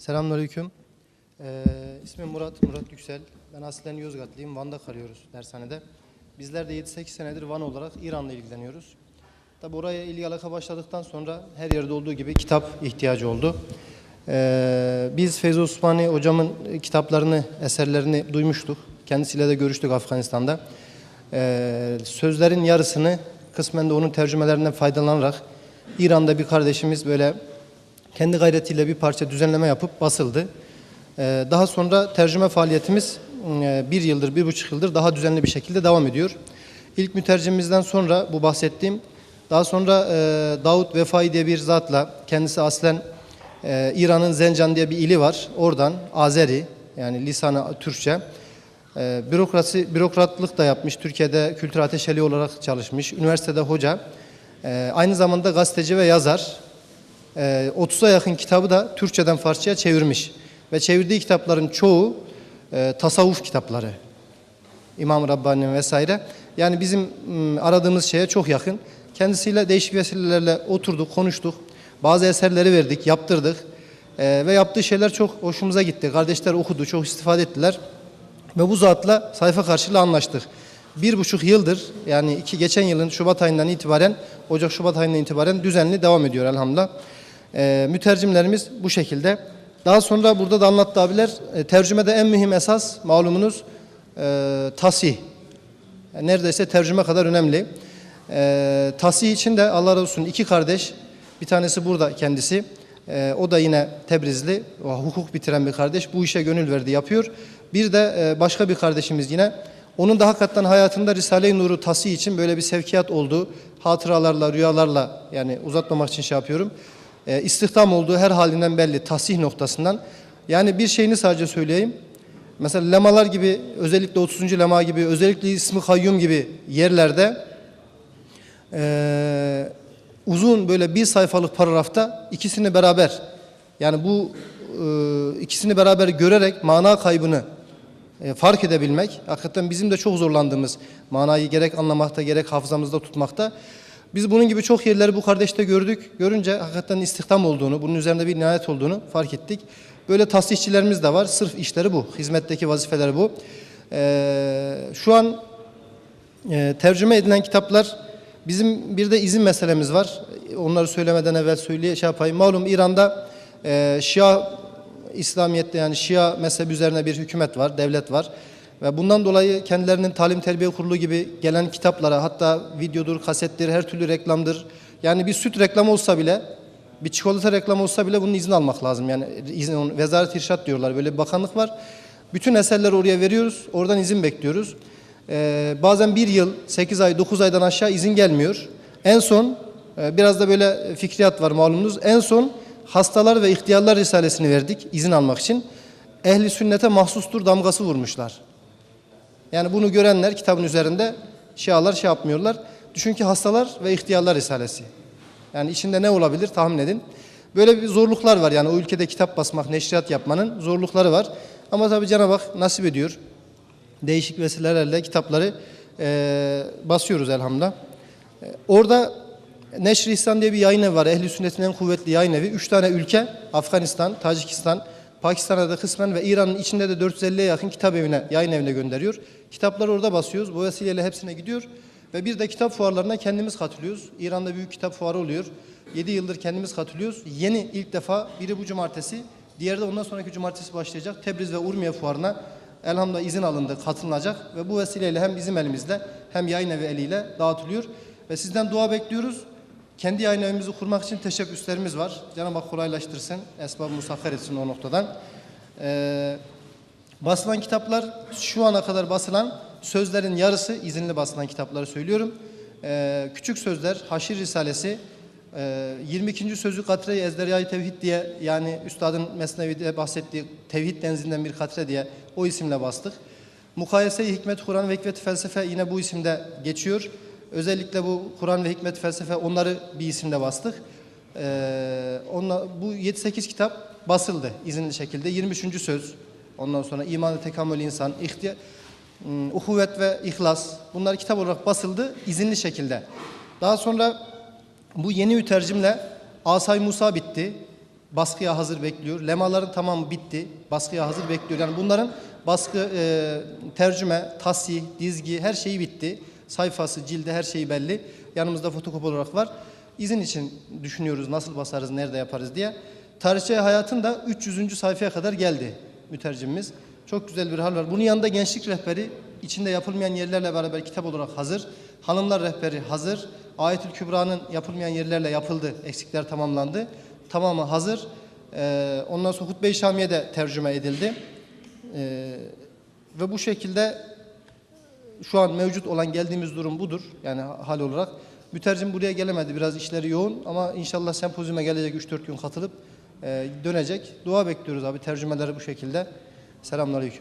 Selamünaleyküm. Ee, ismim Murat, Murat Yüksel. Ben aslen Yozgatlıyım. Van'da kalıyoruz dershanede. Bizler de 7-8 senedir Van olarak İran'la ilgileniyoruz. Tabi oraya ilgi alaka başladıktan sonra her yerde olduğu gibi kitap ihtiyacı oldu. Ee, biz Feyzi Osmani hocamın kitaplarını, eserlerini duymuştuk. Kendisiyle de görüştük Afganistan'da. Ee, sözlerin yarısını kısmen de onun tercümelerinden faydalanarak İran'da bir kardeşimiz böyle kendi gayretiyle bir parça düzenleme yapıp basıldı. Ee, Daha sonra tercüme faaliyetimiz e, bir yıldır, bir buçuk yıldır daha düzenli bir şekilde devam ediyor. İlk mütercimimizden sonra bu bahsettiğim, daha sonra e, Davut Vefai diye bir zatla, kendisi aslen e, İran'ın Zencan diye bir ili var. Oradan Azeri, yani lisanı Türkçe. Bürokrasi, bürokratlık da yapmış. Türkiye'de kültür ateşeli olarak çalışmış. Üniversitede hoca. Aynı zamanda gazeteci ve yazar. Ee, 30'a yakın kitabı da Türkçeden Farsçaya çevirmiş. Ve çevirdiği kitapların çoğu e, tasavvuf kitapları. İmam Rabbani'nin vesaire. Yani bizim aradığımız şeye çok yakın. Kendisiyle değişik vesilelerle oturduk, konuştuk. Bazı eserleri verdik, yaptırdık. Ee, ve yaptığı şeyler çok hoşumuza gitti. Kardeşler okudu, çok istifade ettiler. Ve bu zatla sayfa karşılığı anlaştık. Bir buçuk yıldır yani iki geçen yılın Şubat ayından itibaren Ocak Şubat ayından itibaren düzenli devam ediyor elhamdülillah. Ee, mütercimlerimiz bu şekilde. Daha sonra burada da anlattı abiler e, tercümede en mühim esas malumunuz e, tasih. Neredeyse tercüme kadar önemli. E, tasih için de Allah razı olsun iki kardeş. Bir tanesi burada kendisi. E, o da yine Tebrizli. Hukuk bitiren bir kardeş. Bu işe gönül verdi yapıyor. Bir de e, başka bir kardeşimiz yine. Onun da hakikaten hayatında Risale-i Nur'u tasih için böyle bir sevkiyat oldu. Hatıralarla, rüyalarla yani uzatmamak için şey yapıyorum. E, istihdam olduğu her halinden belli tasih noktasından. Yani bir şeyini sadece söyleyeyim. Mesela lemalar gibi özellikle 30. lema gibi özellikle ismi kayyum gibi yerlerde eee, uzun böyle bir sayfalık paragrafta ikisini beraber yani bu eee, ikisini beraber görerek mana kaybını e, fark edebilmek hakikaten bizim de çok zorlandığımız manayı gerek anlamakta gerek hafızamızda tutmakta. Biz bunun gibi çok yerleri bu kardeşte gördük. Görünce hakikaten istihdam olduğunu, bunun üzerinde bir nihayet olduğunu fark ettik. Böyle tasihçilerimiz de var. Sırf işleri bu. Hizmetteki vazifeleri bu. Ee, şu an e, tercüme edilen kitaplar bizim bir de izin meselemiz var. Onları söylemeden evvel söyleye şey yapayım. Malum İran'da e, Şia İslamiyet'te yani Şia mezhebi üzerine bir hükümet var, devlet var. Ve bundan dolayı kendilerinin talim terbiye kurulu gibi gelen kitaplara hatta videodur, kasettir, her türlü reklamdır. Yani bir süt reklamı olsa bile bir çikolata reklamı olsa bile bunun izni almak lazım. Yani izin, vezaret irşat diyorlar. Böyle bir bakanlık var. Bütün eserleri oraya veriyoruz. Oradan izin bekliyoruz. Ee, bazen bir yıl, 8 ay, 9 aydan aşağı izin gelmiyor. En son e, biraz da böyle fikriyat var malumunuz. En son hastalar ve ihtiyarlar risalesini verdik izin almak için. Ehli sünnete mahsustur damgası vurmuşlar. Yani bunu görenler kitabın üzerinde şialar şey yapmıyorlar. Düşün ki hastalar ve ihtiyarlar risalesi. Yani içinde ne olabilir tahmin edin. Böyle bir zorluklar var yani o ülkede kitap basmak, neşriyat yapmanın zorlukları var. Ama tabii Cenab-ı Hak nasip ediyor. Değişik vesilelerle kitapları eee, basıyoruz elhamdülillah. E, orada Neşr-i İhsan diye bir yayın evi var. Ehli sünnetin en kuvvetli yayın evi. Üç tane ülke Afganistan, Tacikistan, Pakistan'a da kısmen ve İran'ın içinde de 450'ye yakın kitap evine, yayın evine gönderiyor. Kitapları orada basıyoruz. Bu vesileyle hepsine gidiyor. Ve bir de kitap fuarlarına kendimiz katılıyoruz. İran'da büyük kitap fuarı oluyor. 7 yıldır kendimiz katılıyoruz. Yeni ilk defa biri bu cumartesi, diğeri de ondan sonraki cumartesi başlayacak. Tebriz ve Urmiye fuarına elhamdülillah izin alındı, katılınacak. Ve bu vesileyle hem bizim elimizle hem yayın evi eliyle dağıtılıyor. Ve sizden dua bekliyoruz. Kendi yayın evimizi kurmak için teşebbüslerimiz var. Cenab-ı Hak kolaylaştırsın, esbab musahhar etsin o noktadan. Ee, basılan kitaplar şu ana kadar basılan sözlerin yarısı izinli basılan kitapları söylüyorum. Ee, küçük sözler, Haşir Risalesi, e, 22. sözü Katre-i Ezderiyay Tevhid diye yani Üstadın Mesnevi'de bahsettiği Tevhid denzinden bir katre diye o isimle bastık. Mukayese-i Hikmet, Kur'an ve Hikmet Felsefe yine bu isimde geçiyor. Özellikle bu Kur'an ve Hikmet Felsefe onları bir isimde bastık. Ee, onunla, bu 7-8 kitap basıldı izinli şekilde. 23. söz, ondan sonra İman-ı Tekamül İnsan, ihtiya, ım, Uhuvvet ve İhlas bunlar kitap olarak basıldı izinli şekilde. Daha sonra bu yeni ütercimle Asay Musa bitti. baskıya hazır bekliyor. Lemaların tamamı bitti. Baskıya hazır bekliyor. Yani bunların baskı, e, tercüme, tasih, dizgi her şeyi bitti. Sayfası, cildi her şeyi belli. Yanımızda fotokopi olarak var. İzin için düşünüyoruz nasıl basarız, nerede yaparız diye. Tarihçi Hayat'ın da 300. sayfaya kadar geldi mütercimimiz. Çok güzel bir hal var. Bunun yanında gençlik rehberi içinde yapılmayan yerlerle beraber kitap olarak hazır. Hanımlar rehberi hazır. Ayetül Kübra'nın yapılmayan yerlerle yapıldı. Eksikler tamamlandı. Tamamı hazır. Ee, ondan sonra Hutbe-i Şamiye de tercüme edildi. Ee, ve bu şekilde şu an mevcut olan geldiğimiz durum budur. Yani hal olarak. Mütercim buraya gelemedi. Biraz işleri yoğun ama inşallah sempozyuma gelecek 3-4 gün katılıp e, dönecek. Dua bekliyoruz abi. Tercümeleri bu şekilde. Selamünaleyküm.